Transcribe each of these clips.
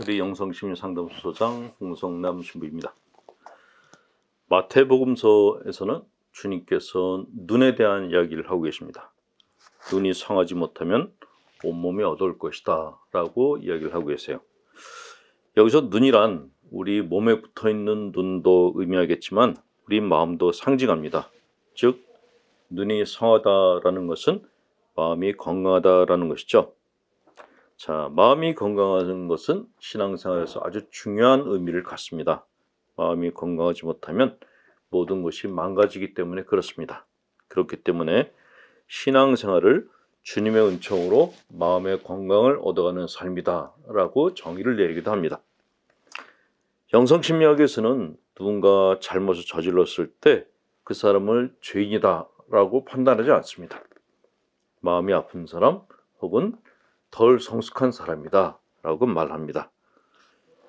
미스터리 영성심리 상담소장 홍성남 신부입니다. 마태복음서에서는 주님께서 눈에 대한 이야기를 하고 계십니다. 눈이 성하지 못하면 온몸이 어두울 것이다 라고 이야기를 하고 계세요. 여기서 눈이란 우리 몸에 붙어 있는 눈도 의미하겠지만 우리 마음도 상징합니다. 즉 눈이 성하다라는 것은 마음이 건강하다라는 것이죠. 자, 마음이 건강한 것은 신앙생활에서 아주 중요한 의미를 갖습니다. 마음이 건강하지 못하면 모든 것이 망가지기 때문에 그렇습니다. 그렇기 때문에 신앙생활을 주님의 은총으로 마음의 건강을 얻어가는 삶이다라고 정의를 내리기도 합니다. 영성심리학에서는 누군가 잘못을 저질렀을 때 그 사람을 죄인이다라고 판단하지 않습니다. 마음이 아픈 사람 혹은 덜 성숙한 사람이다 라고 말합니다.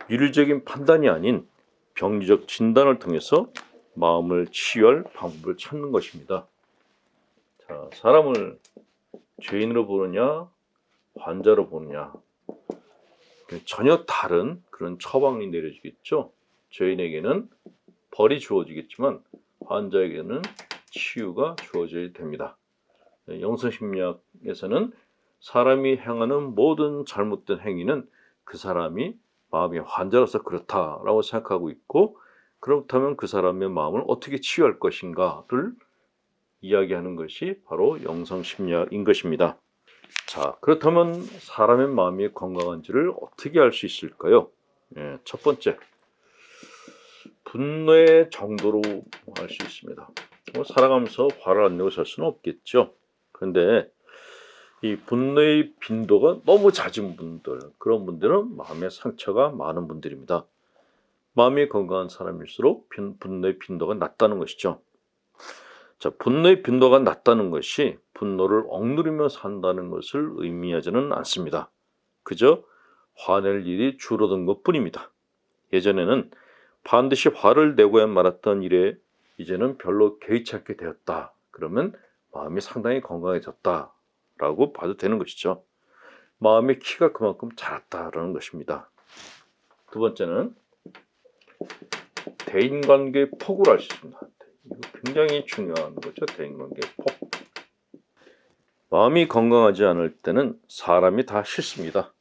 윤리적인 판단이 아닌 병리적 진단을 통해서 마음을 치유할 방법을 찾는 것입니다. 자, 사람을 죄인으로 보느냐, 환자로 보느냐, 전혀 다른 그런 처방이 내려지겠죠. 죄인에게는 벌이 주어지겠지만 환자에게는 치유가 주어져야 됩니다. 영성심리학에서는 사람이 행하는 모든 잘못된 행위는 그 사람이 마음이 환자로서 그렇다라고 생각하고 있고 그렇다면 그 사람의 마음을 어떻게 치유할 것인가를 이야기하는 것이 바로 영성 심리학인 것입니다. 자, 그렇다면 사람의 마음이 건강한지를 어떻게 알 수 있을까요? 예, 첫 번째, 분노의 정도로 알 수 있습니다. 뭐 살아가면서 화를 안 내고 살 수는 없겠죠. 그런데 이 분노의 빈도가 너무 잦은 분들, 그런 분들은 마음의 상처가 많은 분들입니다. 마음이 건강한 사람일수록 분노의 빈도가 낮다는 것이죠. 자, 분노의 빈도가 낮다는 것이 분노를 억누르며 산다는 것을 의미하지는 않습니다. 그저 화낼 일이 줄어든 것 뿐입니다. 예전에는 반드시 화를 내고야 말았던 일에 이제는 별로 개의치 않게 되었다. 그러면 마음이 상당히 건강해졌다. 라고 봐도 되는 것이죠. 마음의 키가 그만큼 자랐다라는 것입니다. 두 번째는 대인관계의 폭을 알 수 있습니다. 이거 굉장히 중요한 거죠. 대인관계의 폭. 마음이 건강하지 않을 때는 사람이 다 싫습니다.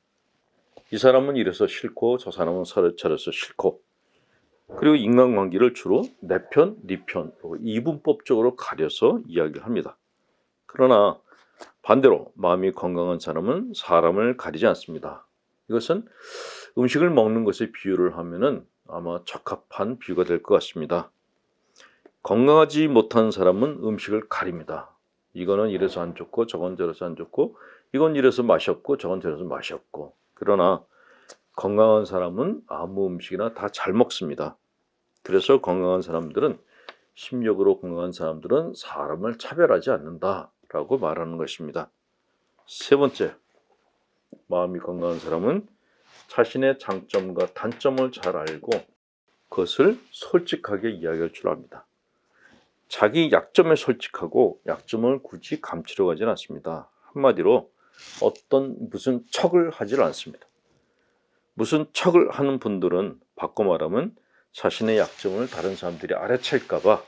이 사람은 이래서 싫고 저 사람은 저래서 싫고 그리고 인간관계를 주로 내 편, 네 편, 이분법적으로 가려서 이야기를 합니다. 그러나 반대로 마음이 건강한 사람은 사람을 가리지 않습니다. 이것은 음식을 먹는 것에 비유를 하면은 아마 적합한 비유가 될 것 같습니다. 건강하지 못한 사람은 음식을 가립니다. 이거는 이래서 안 좋고 저건 저래서 안 좋고 이건 이래서 맛이 없고 저건 저래서 맛이 없고 그러나 건강한 사람은 아무 음식이나 다 잘 먹습니다. 그래서 건강한 사람들은 심력으로 건강한 사람들은 사람을 차별하지 않는다. 라고 말하는 것입니다. 세 번째, 마음이 건강한 사람은 자신의 장점과 단점을 잘 알고 그것을 솔직하게 이야기할 줄 압니다. 자기 약점에 솔직하고 약점을 굳이 감추려 가진 않습니다. 한마디로 어떤 무슨 척을 하질 않습니다. 무슨 척을 하는 분들은 바꿔 말하면 자신의 약점을 다른 사람들이 알아챌까봐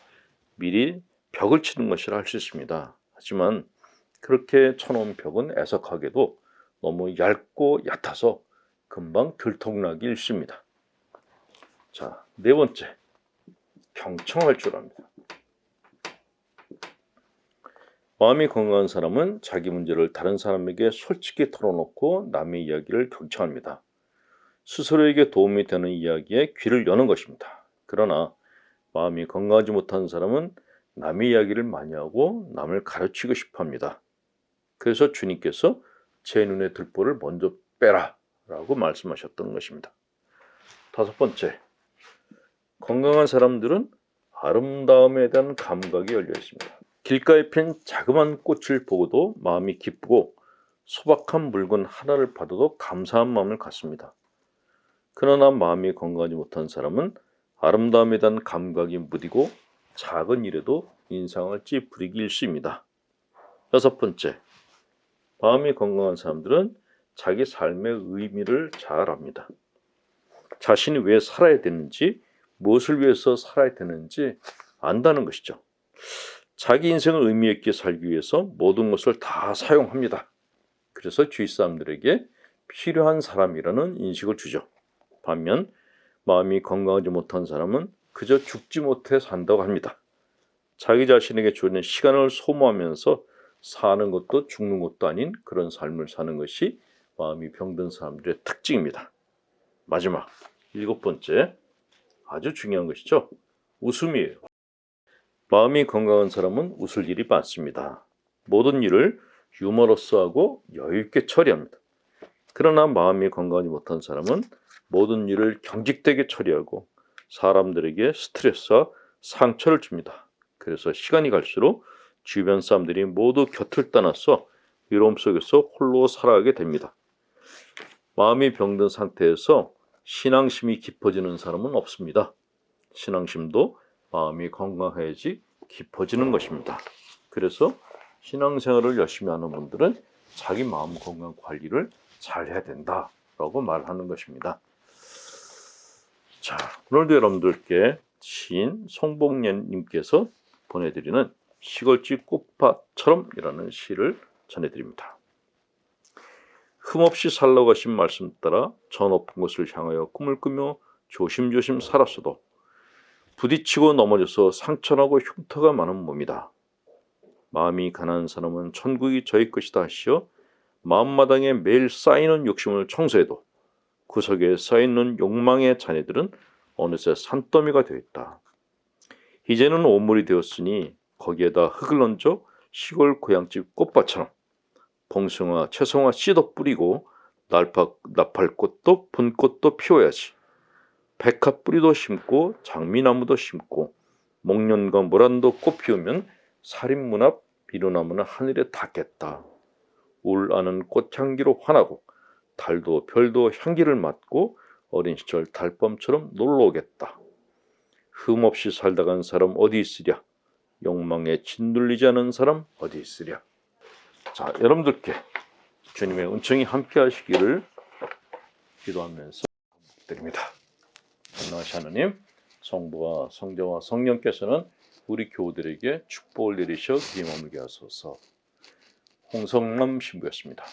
미리 벽을 치는 것이라 할 수 있습니다. 하지만 그렇게 쳐놓은 벽은 애석하게도 너무 얇고 얕아서 금방 들통나기 일쑤입니다. 자, 네 번째. 경청할 줄 압니다. 마음이 건강한 사람은 자기 문제를 다른 사람에게 솔직히 털어놓고 남의 이야기를 경청합니다. 스스로에게 도움이 되는 이야기에 귀를 여는 것입니다. 그러나 마음이 건강하지 못한 사람은 남의 이야기를 많이 하고 남을 가르치고 싶어 합니다. 그래서 주님께서 제 눈의 들보를 먼저 빼라 라고 말씀하셨던 것입니다. 다섯 번째, 건강한 사람들은 아름다움에 대한 감각이 열려 있습니다. 길가에 핀 자그마한 꽃을 보고도 마음이 기쁘고 소박한 물건 하나를 받아도 감사한 마음을 갖습니다. 그러나 마음이 건강하지 못한 사람은 아름다움에 대한 감각이 무디고 작은 일에도 인상을 찌푸리기 일쑤입니다. 여섯 번째, 마음이 건강한 사람들은 자기 삶의 의미를 잘 압니다. 자신이 왜 살아야 되는지, 무엇을 위해서 살아야 되는지 안다는 것이죠. 자기 인생을 의미 있게 살기 위해서 모든 것을 다 사용합니다. 그래서 주위 사람들에게 필요한 사람이라는 인식을 주죠. 반면 마음이 건강하지 못한 사람은 그저 죽지 못해 산다고 합니다. 자기 자신에게 주는 시간을 소모하면서 사는 것도 죽는 것도 아닌 그런 삶을 사는 것이 마음이 병든 사람들의 특징입니다. 마지막 일곱 번째 아주 중요한 것이죠. 웃음이에요. 마음이 건강한 사람은 웃을 일이 많습니다. 모든 일을 유머러스하고 여유 있게 처리합니다. 그러나 마음이 건강하지 못한 사람은 모든 일을 경직되게 처리하고 사람들에게 스트레스와 상처를 줍니다. 그래서 시간이 갈수록 주변 사람들이 모두 곁을 떠나서 외로움 속에서 홀로 살아가게 됩니다. 마음이 병든 상태에서 신앙심이 깊어지는 사람은 없습니다. 신앙심도 마음이 건강해야지 깊어지는 것입니다. 그래서 신앙생활을 열심히 하는 분들은 자기 마음 건강 관리를 잘 해야 된다라고 말하는 것입니다. 자, 오늘도 여러분들께 시인 송복년님께서 보내드리는 시골집 꽃밭처럼이라는 시를 전해드립니다. 흠없이 살러 가신 말씀 따라 저 높은 곳을 향하여 꿈을 꾸며 조심조심 살았어도 부딪히고 넘어져서 상처나고 흉터가 많은 몸이다. 마음이 가난한 사람은 천국이 저의 것이다 하시어 마음마당에 매일 쌓이는 욕심을 청소해도 구석에 쌓이는 욕망의 자네들은 어느새 산더미가 되었다. 이제는 오물이 되었으니 거기에다 흙을 얹어 시골 고향집 꽃밭처럼 봉숭아, 채송아 씨도 뿌리고 날파, 나팔꽃도 분꽃도 피워야지. 백합 뿌리도 심고 장미나무도 심고 목련과 모란도 꽃 피우면 살인문 앞 비료나무는 하늘에 닿겠다. 울 아는 꽃향기로 환하고 달도 별도 향기를 맡고 어린 시절 달밤처럼 놀러 오겠다. 흠없이 살다 간 사람 어디 있으랴? 욕망에 짓눌리지 않은 사람 어디 있으랴? 자, 여러분들께 주님의 은총이 함께 하시기를 기도하면서 드립니다. 전능하신 하나님, 성부와 성자와 성령께서는 우리 교우들에게 축복을 내리셔 귀 머물게 하소서. 홍성남 신부였습니다.